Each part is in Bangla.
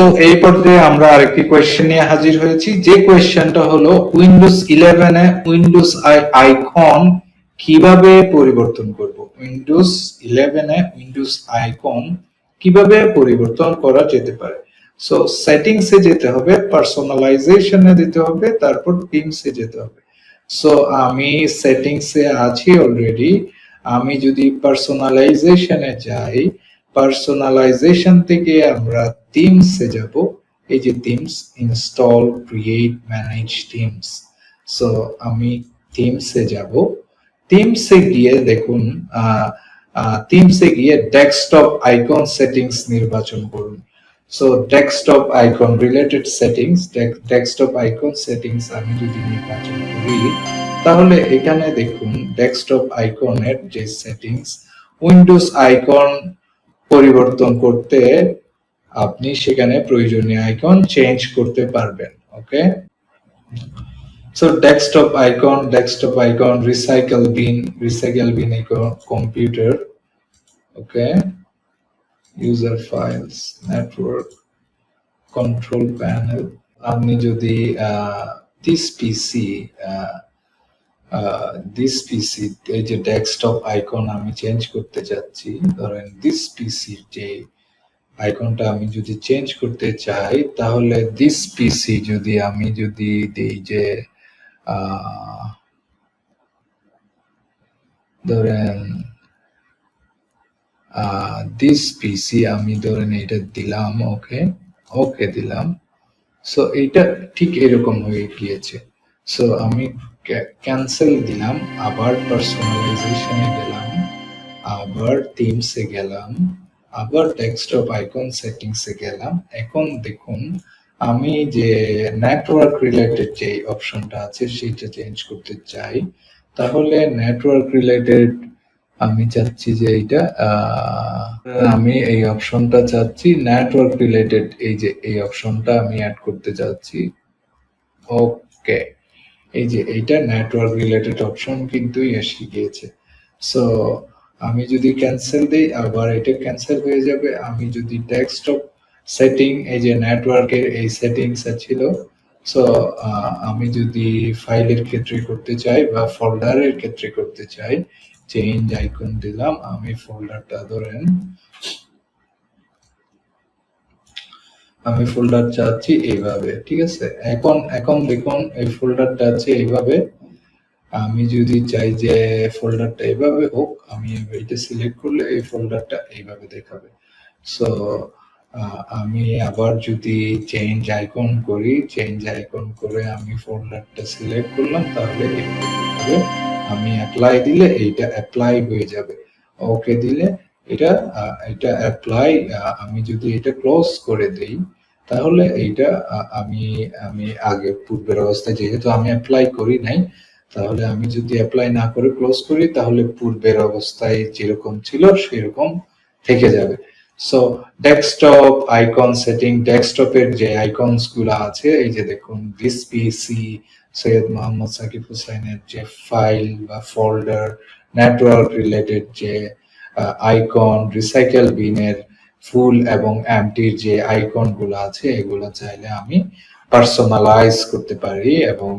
সো এই পর্যায়ে আমরা আরেকটি কোয়েশ্চেন নিয়ে হাজির হয়েছি। যে কোয়েশ্চেনটা হলো উইন্ডোজ ইলেভেনে উইন্ডোজ আইকন কীভাবে পরিবর্তন করব? উইন্ডোজ ইলেভেনে উইন্ডোজ আইকন কীভাবে পরিবর্তন করা যেতে পারে? সো সেটিংসে যেতে হবে পার্সোনালাইজেশনে দিতে হবে, তারপর টিমসে যেতে হবে। সো আমি সেটিংসে আছি অলরেডি আমি যদি পার্সোনালাইজেশনে যাই পার্সোনালাইজেশন থেকে আমরা থিমসে যাব। এই যে themes install create manage themes so আমি থিমসে যাব। থিমসে গিয়ে দেখুন থিমসে গিয়ে ডেস্কটপ আইকন সেটিংস নির্বাচন করুন। So desktop icon related settings desktop icon settings আমি যদি নির্বাচন করি, তাহলে এখানে দেখুন ডেস্কটপ আইকনের যে সেটিংস উইন্ডোজ আইকন পরিবর্তন করতে আপনি সেখানে প্রয়োজনীয় আইকন চেঞ্জ করতে পারবেন okay so desktop icon desktop icon recycle bin recycle bin icon computer okay user files network control panel আপনি যদি দিস পিসি দিস পিসি এই যে ডেস্কটপ আইকন আমি চেঞ্জ করতে যাচ্ছি ধরেন দিস পিসি যে আইকনটা আমি যদি চেঞ্জ করতে চাই তাহলে দিস পিসি যদি আমি যদি দেই যে আহ, ধরেন দিস পিসি আমি ধরেন এটা দিলাম ওকে ওকে দিলাম। সো এইটা ঠিক এরকম হয়ে গিয়েছে। সো আমি ক্যান্সেল দিলাম, আবার পার্সোনালাইজেশনে গেলাম, আবার থিমসে গেলাম, আবার ডেস্কটপ আইকন সেটিংসে গেলাম। এখন দেখুন, আমি যে নেটওয়ার্ক রিলেটেড যে অপশনটা আছে সেটা চেঞ্জ করতে চাই। তাহলে নেটওয়ার্ক রিলেটেড আমি চাচ্ছি যে এইটা আমি এই অপশনটা চাচ্ছি। নেটওয়ার্ক রিলেটেড এই যে এই অপশনটা আমি অ্যাড করতে চাচ্ছি। ওকে এই যে এইটা নেটওয়ার্ক রিলেটেড অপশন কিন্তু এসে গিয়েছে সো আমি যদি ক্যান্সেল দিই, আবার এটা ক্যান্সেল হয়ে যাবে। আমি যদি ডেস্কটপ সেটিং এই যে নেটওয়ার্কের এই সেটিংস ছিল সো আমি যদি ফাইলের ক্ষেত্রে করতে চাই বা ফোল্ডারের ক্ষেত্রে করতে চাই চেঞ্জ আইকন দিলাম, আমি ফোল্ডারটা ধরেন আমি ফোল্ডার চাচ্ছি এইভাবে, ঠিক আছে? এখন এখন দেখুন, এই ফোল্ডারটা আছে এইভাবে। আমি যদি চাই যে ফোল্ডারটা এইভাবে হোক, আমি এটা সিলেক্ট করলে এই ফোল্ডারটা এইভাবে দেখাবে। সো আমি আবার যদি চেঞ্জ আইকন করি চেঞ্জ আইকন করে আমি ফোল্ডারটা সিলেক্ট করলাম, তাহলে আমি অ্যাপ্লাই দিলে এইটা অ্যাপ্লাই হয়ে যাবে। ওকে দিলে এটা এটা অ্যাপ্লাই আমি যদি এটা ক্লোজ করে দেই, তাহলে এইটা আমি আমি আগে পূর্বের অবস্থায় যেহেতু আমি অ্যাপ্লাই করি নাই, তাহলে আমি যদি অ্যাপ্লাই না করে ক্লোজ করি, তাহলে পূর্বের অবস্থায় যেরকম ছিল সেরকম থেকে যাবে। সো ডেস্কটপ আইকন সেটিং ডেস্কটপের যে আইকনসগুলো আছে, এই যে দেখুন দিস পিসি সৈয়দ মোহাম্মদ সাকিব হুসাইনের যে ফাইল বা ফোল্ডার নেটওয়ার্ক রিলেটেড যে আইকন রিসাইকেল বিনের ফুল এবং এমটির যে আইকনগুলো আছে, এগুলো চাইলে আমি পার্সোনালাইজ করতে পারি এবং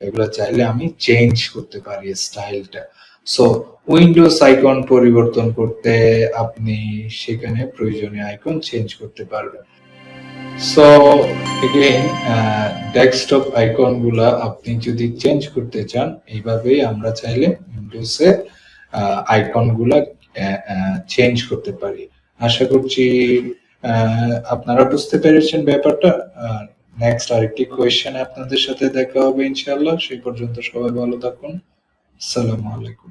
এগুলো চাইলে আমি চেঞ্জ করতে পারি স্টাইলটা সো উইন্ডোজ আইকন পরিবর্তন করতে আপনি সেখানে প্রয়োজনীয় আইকন চেঞ্জ করতে পারবেন। সো এগেইন ডেস্কটপ আইকনগুলা আপনি যদি চেঞ্জ করতে চান, এইভাবেই আমরা চাইলে উইন্ডোজে আইকনগুলা চেঞ্জ করতে পারি। আশা করছি আপনারা বুঝতে পেরেছেন ব্যাপারটা। নেক্সট আরেকটি কোয়েশ্চেন আপনাদের সাথে দেখা হবে ইনশাল্লাহ সেই পর্যন্ত সবাই ভালো থাকুন। আসসালামু আলাইকুম।